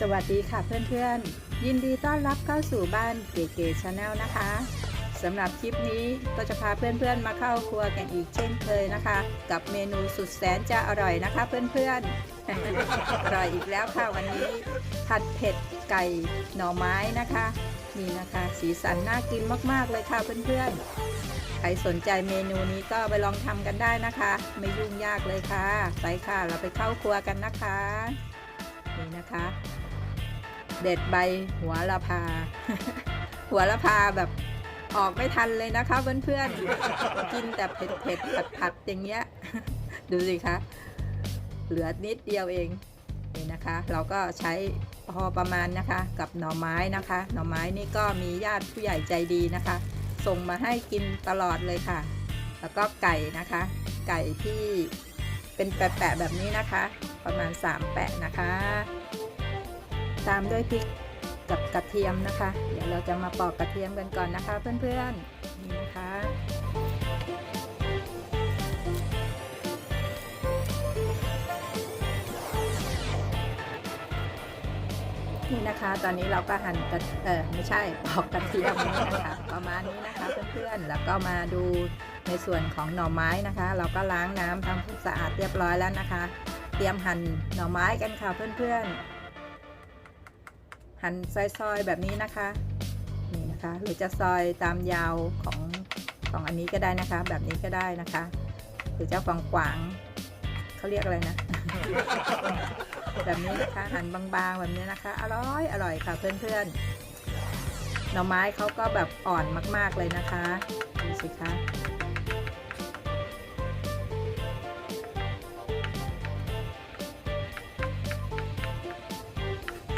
สวัสดีค่ะเพื่อนๆ ยินดีต้อนรับเข้าสู่บ้านเก๋ๆชาแนลนะคะสำหรับคลิปนี้ก็จะพาเพื่อนๆมาเข้าครัวกันอีกเช่นเคยนะคะ กับเมนูสุดแสนจะอร่อยนะคะ เพื่อนๆ อร่อยอีกแล้วค่ะวันนี้ ผัดเผ็ดไก่หน่อไม้นะคะนี่นะคะ สีสันน่ากินมากๆเลยค่ะเพื่อนๆ ใครสนใจเมนูนี้ก็ไปลองทำกันได้นะคะ ไม่ยุ่งยากเลยค่ะ ไปค่ะเราไปเข้าครัวกันนะคะนี่นะคะ เด็ดใบหัวละพา หัวละพาแบบออกไม่ทันเลยนะคะเพื่อนๆ กินแต่เผ็ดเผ็ดผัดผัดๆอย่างเงี้ย ดูสิคะ เหลือนิดเดียวเองนี่นะคะ เราก็ใช้พอประมาณนะคะ กับหน่อไม้นะคะ หน่อไม้นี่ก็มีญาติผู้ใหญ่ใจดีนะคะ ส่งมาให้กินตลอดเลยค่ะ แล้วก็ไก่นะคะ ไก่ที่เป็นแปะๆแบบนี้นะคะ ประมาณ 3 แปะนะคะ ตามด้วยพริกกับกระเทียมนะคะ เดี๋ยวเราจะมาปอกกระเทียมกันก่อนนะคะ เพื่อนๆนี่นะคะนี่นะคะ ตอนนี้เราก็หั่นกระเออไม่ใช่ปอกกระเทียมนี่นะคะ ประมาณนี้นะคะเพื่อนๆแล้วก็มาดูในส่วนของหน่อไม้นะคะ เราก็ล้างน้ำทำความสะอาดเรียบร้อยแล้วนะคะ เตรียมหั่นหน่อไม้กันค่ะเพื่อนๆ หั่นซอยๆแบบนี้นะคะนี่นะคะหรือจะซอยตามยาวของของอันนี้ก็ได้นะคะ แบบนี้ก็ได้นะคะ หรือจะกวางๆเขาเรียกอะไรนะ แบบนี้นะคะหั่นบางๆแบบนี้นะคะ อร่อยอร่อยค่ะเพื่อนๆหน่อไม้เขาก็แบบอ่อนมาก ๆเลยนะคะดูสิคะ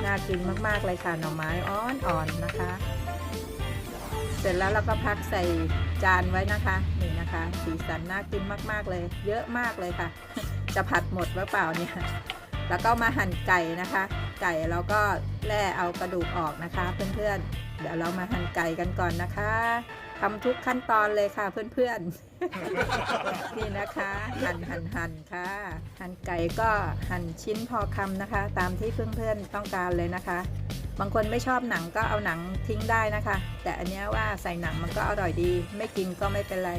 น่ากินมากๆเลยค่ะหน่อไม้อ่อนๆนะคะ เสร็จแล้วเราก็พักใส่จานไว้นะคะนี่นะคะ สีสันน่ากินมากๆเลย เยอะมากเลยค่ะ จะผัดหมดหรือเปล่าเนี่ยแล้วก็มาหั่นไก่นะคะ ไก่เราก็แล่เอากระดูกออกนะคะ เพื่อนๆเดี๋ยวเรามาหั่นไก่กันก่อนนะคะทำทุกขั้นตอนเลยค่ะเพื่อนๆ นี่นะคะหั่นหั่นหั่นค่ะ หั่นไก่ก็หั่นชิ้นพอคำนะคะ ตามที่เพื่อนๆต้องการเลยนะคะ บางคนไม่ชอบหนังก็เอาหนังทิ้งได้นะคะ แต่อันนี้ว่าใส่หนังมันก็อร่อยดี ไม่กินก็ไม่เป็นไร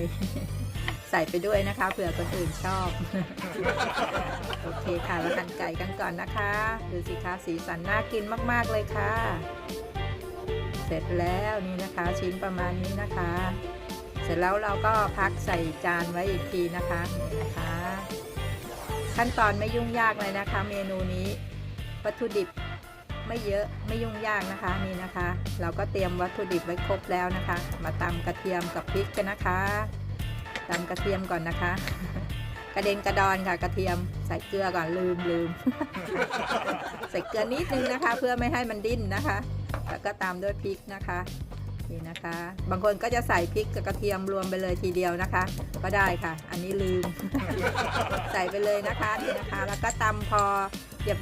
ใส่ไปด้วยนะคะเผื่อคนอื่นชอบ โอเคค่ะเราหั่นไก่กันก่อนนะคะดูสิคะสีสันน่ากินมากๆเลยค่ะ เสร็จแล้วนี่นะคะ ชิ้นประมาณนี้นะคะ เสร็จแล้วเราก็พักใส่จานไว้อีกทีนะคะนะคะ ขั้นตอนไม่ยุ่งยากเลยนะคะ เมนูนี้วัตถุดิบไม่เยอะไม่ยุ่งยากนะคะนี่นะคะ เราก็เตรียมวัตถุดิบไว้ครบแล้วนะคะ มาตำกระเทียมกับพริกกันนะคะตำกระเทียมก่อนนะคะ กระเด็นกระดอนค่ะกระเทียมใส่เกลือก่อนลืมลืมใส่เกลือนิดนึงนะคะ เพื่อไม่ให้มันดิ้นนะคะ แล้วก็ตามด้วยพริกนะคะ นี่นะคะ บางคนก็จะใส่พริกกับกระเทียมรวมไปเลยทีเดียวนะคะ ก็ได้ค่ะ อันนี้ลืม ใส่ไปเลยนะคะนี่นะคะ แล้วก็ตำพอ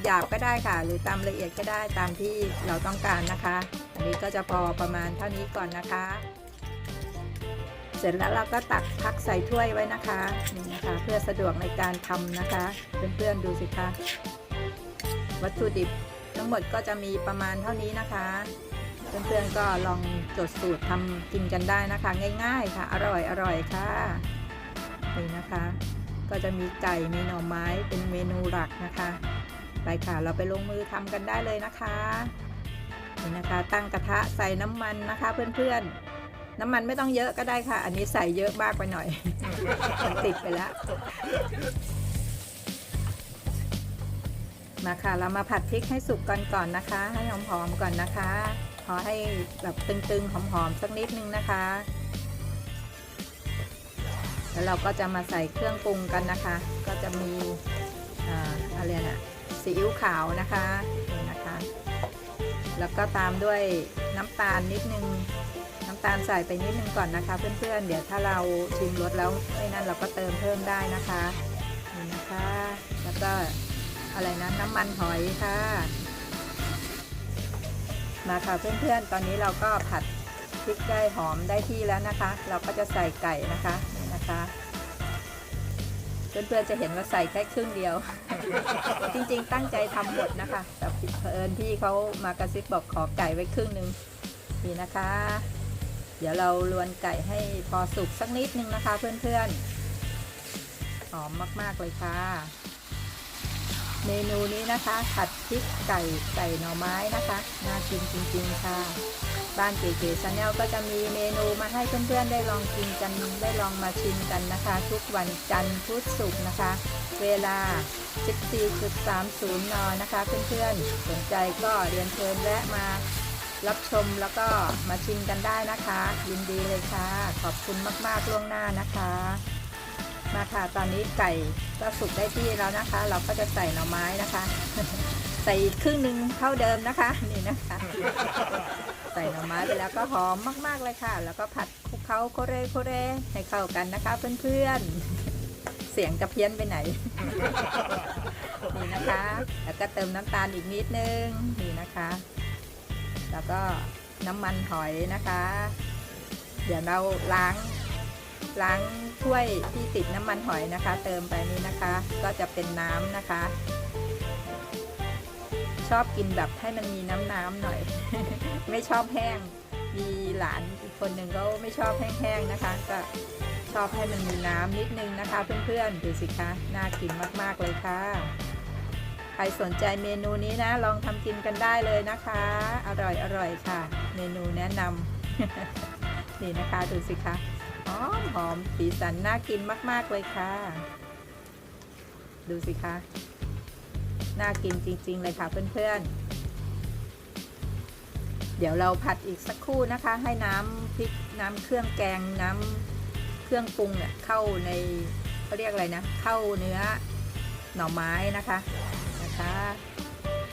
หยาบๆก็ได้ค่ะ หรือตำละเอียดก็ได้ตามที่เราต้องการนะคะ อันนี้ก็จะพอประมาณเท่านี้ก่อนนะคะ เสร็จแล้วเราก็ตักพักใส่ถ้วยไว้นะคะนี่นะคะ เพื่อสะดวกในการทำนะคะ เพื่อนๆดูสิคะวัตถุดิบทั้งหมดก็จะมีประมาณเท่านี้นะคะ เพื่อนๆก็ลองจดสูตรทำกินกันได้นะคะ ง่ายๆค่ะ อร่อยอร่อยค่ะนี่นะคะ ก็จะมีไก่มีหน่อไม้เป็นเมนูหลักนะคะ ไปค่ะเราไปลงมือทำกันได้เลยนะคะนี่นะคะ ตั้งกระทะใส่น้ำมันนะคะ เพื่อนๆ น้ำมันไม่ต้องเยอะก็ได้ค่ะ อันนี้ใส่เยอะมากไปหน่อยมันติดไปแล้วมาค่ะ เรามาผัดพริกให้สุกก่อนก่อนนะคะ ให้หอมๆก่อนนะคะ อให้แบบตึงๆ หอมๆ สักนิดนึงนะคะ แล้วเราก็จะมาใส่เครื่องปรุงกันนะคะ ก็จะมีอะไรนะซีอิ๊วขาวนะคะนี่นะคะ แล้วก็ตามด้วยน้ำตาลนิดนึง น้ำตาลใส่ไปนิดนึงก่อนนะคะ เพื่อนๆ เดี๋ยวถ้าเราชิมรสแล้วไม่นั่นเราก็เติมเพิ่มได้นะคะนี่นะคะ แล้วก็อะไรนะน้ำมันหอยค่ะ มาค่ะเพื่อนๆ ตอนนี้เราก็ผัดพริกได้หอมได้ที่แล้วนะคะ เราก็จะใส่ไก่นะคะนี่นะคะ เพื่อนๆจะเห็นว่าใส่แค่ครึ่งเดียว จริงๆ ตั้งใจทำหมดนะคะ แต่เผอิญพี่เขามากระซิบบอกขอไก่ไว้ครึ่งหนึ่งนี่นะคะ เดี๋ยวเราลวนไก่ให้พอสุกสักนิดนึงนะคะ เพื่อนๆหอมมากๆเลยค่ะ เมนูนี้นะคะผัดพริกไก่ไก่หน่อไม้นะคะน่ากินจริงๆค่ะ บ้านเก๋ๆชาแนลก็จะมีเมนูมาให้เพื่อนๆได้ลองกินกันได้ลองมาชิมกันนะคะ ทุกวันจันทร์พุธศุกร์นะคะ เวลา 14.30 นนะคะ เพื่อนๆสนใจก็เรียนเชิญแวะมารับชมแล้วก็มาชิมกันได้นะคะ ยินดีเลยค่ะ ขอบคุณมากๆล่วงหน้านะคะ มาค่ะตอนนี้ไก่ก็สุกได้ที่แล้วนะคะ เราก็จะใส่หน่อไม้นะคะ ใส่ครึ่งหนึ่งเท่าเดิมนะคะนี่นะคะ ใส่หน่อไม้ไปแล้วก็หอมมาก ๆเลยค่ะ แล้วก็ผัดคลุกเคล้าโคเรโคเรให้เข้ากันนะคะ เพื่อนๆเสียงกระเพี้ยนไปไหนนี่นะคะ แล้วก็เติมน้ำตาลอีกนิดนึงนี่นะคะ แล้วก็น้ำมันหอยนะคะ เดี๋ยวเราล้าง ล้างถ้วยที่ติดน้ำมันหอยนะคะ เติมไปนี่นะคะ ก็จะเป็นน้ำนะคะ ชอบกินแบบให้มันมีน้ำน้ำหน่อย ไม่ชอบแห้ง มีหลานอีกคนหนึ่งก็ไม่ชอบแห้งๆนะคะ ก็ชอบให้มันมีน้ำนิดนึงนะคะ เพื่อนๆดูสิคะน่ากินมากๆเลยค่ะ ใครสนใจเมนูนี้นะ ลองทำกินกันได้เลยนะคะ อร่อยอร่อยค่ะ เมนูแนะนำนี่นะคะดูสิคะ อมหอมสีสันน่ากินมาก ๆ เลยค่ะ ดูสิคะ น่ากินจริง ๆ เลยค่ะเพื่อนๆ เดี๋ยวเราผัดอีกสักครู่นะคะ ให้น้ำพริกน้ำเครื่องแกงน้ำเครื่องปรุงเนี่ยเข้าในเขาเรียกอะไรนะ เข้าเนื้อหน่อไม้นะคะนะคะ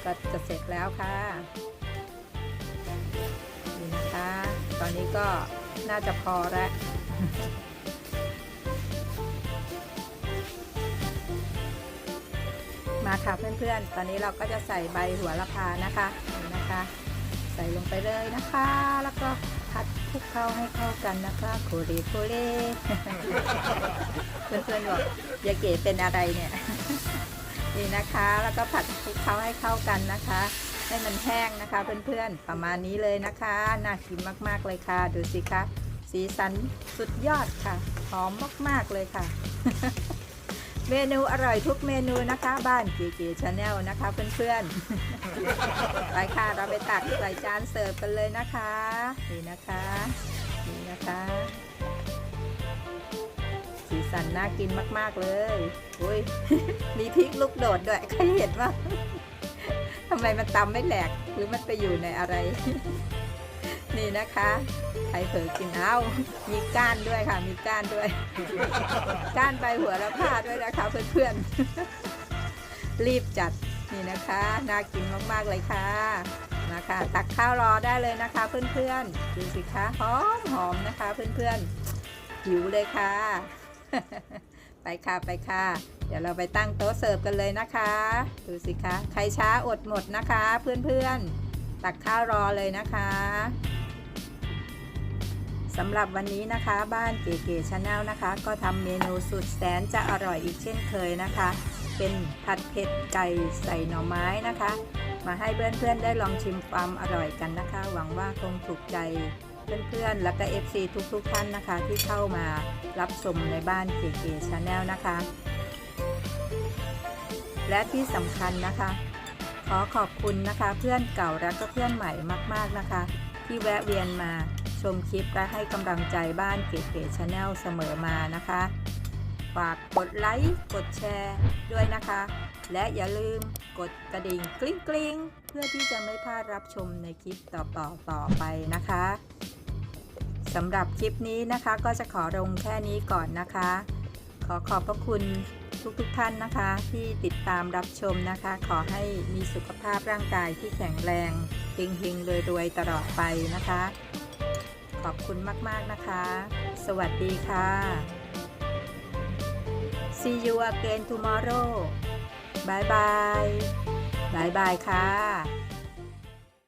ก็จะเสร็จแล้วค่ะนี่นะคะ ตอนนี้ก็น่าจะพอแล้ว มาค่ะเพื่อนๆ ตอนนี้เราก็จะใส่ใบหัวละพานะคะนี่นะคะ ใส่ลงไปเลยนะคะ แล้วก็ผัดคลุกเข้าให้เข้ากันนะคะโคเรโคเรเพื่อนๆบอกยาเก๋เป็นอะไรเนี่ยนี่นะคะ แล้วก็ผัดคลุกเข้าให้เข้ากันนะคะ ให้มันแห้งนะคะ เพื่อนๆ ประมาณนี้เลยนะคะ น่ากินมากๆเลยค่ะ ดูสิคะ สีสันสุดยอดค่ะ หอมมาก ๆ เลยค่ะ เมนูอร่อยทุกเมนูนะคะ บ้านเก๋ๆชาแนลนะคะเพื่อนๆ ไปค่ะ เราไปตักใส่จานเสิร์ฟกันเลยนะคะ นี่นะคะนี่นะคะ สีสันน่ากินมาก ๆ เลยอุ้ยมีพริกลูกโดดด้วยใครเห็นว่าทำไมมันตำไม่แหลกหรือมันไปอยู่ในอะไร นี่นะคะใครเผลอกินเอามีก้านด้วยค่ะ มีก้านด้วย ก้านใบหัวละพาด้วยนะคะ เพื่อนๆ รีบจัดนี่นะคะ น่ากินมากๆเลยค่ะนะคะ ตักข้าวรอได้เลยนะคะ เพื่อนๆดูสิคะหอมหอมนะคะ เพื่อนๆหิวเลยค่ะ ไปค่ะไปค่ะ เดี๋ยวเราไปตั้งโต๊ะเสิร์ฟกันเลยนะคะ ดูสิคะ ใครช้าอดหมดนะคะ เพื่อนๆ ตักข้าวรอเลยนะคะ สำหรับวันนี้นะคะ บ้านเก๋ๆชาแนลนะคะ ก็ทำเมนูสุดแสนจะอร่อยอีกเช่นเคยนะคะ เป็นผัดเผ็ดไก่ใส่หน่อไม้นะคะ มาให้เพื่อนๆได้ลองชิมความอร่อยกันนะคะ หวังว่าคงถูกใจเพื่อนๆ และก็ FC ทุกๆท่านนะคะ ที่เข้ามารับชมในบ้านเก๋ๆชาแนลนะคะ และที่สำคัญนะคะ ขอขอบคุณนะคะ เพื่อนเก่าและก็เพื่อนใหม่มาก ๆนะคะ ที่แวะเวียนมา ชมคลิปและให้กำลังใจบ้านเก๋ๆชาแนลเสมอมานะคะ ฝากกดไลค์กดแชร์ด้วยนะคะ และอย่าลืมกดกระดิ่งกริ๊งกริ๊งเพื่อที่จะไม่พลาดรับชมในคลิปต่อๆต่อต่อไปนะคะสำหรับคลิปนี้นะคะก็จะขอลงแค่นี้ก่อนนะคะ ขอขอบพระคุณทุกๆทท่านนะคะ ที่ติดตามรับชมนะคะ ขอให้มีสุขภาพร่างกายที่แข็งแรงเฮงๆรวยๆตลอดไปนะคะ อบคุณมาก ๆ นะคะ สวัสดีค่ะ See you again tomorrow บายบายบายบายค่ะ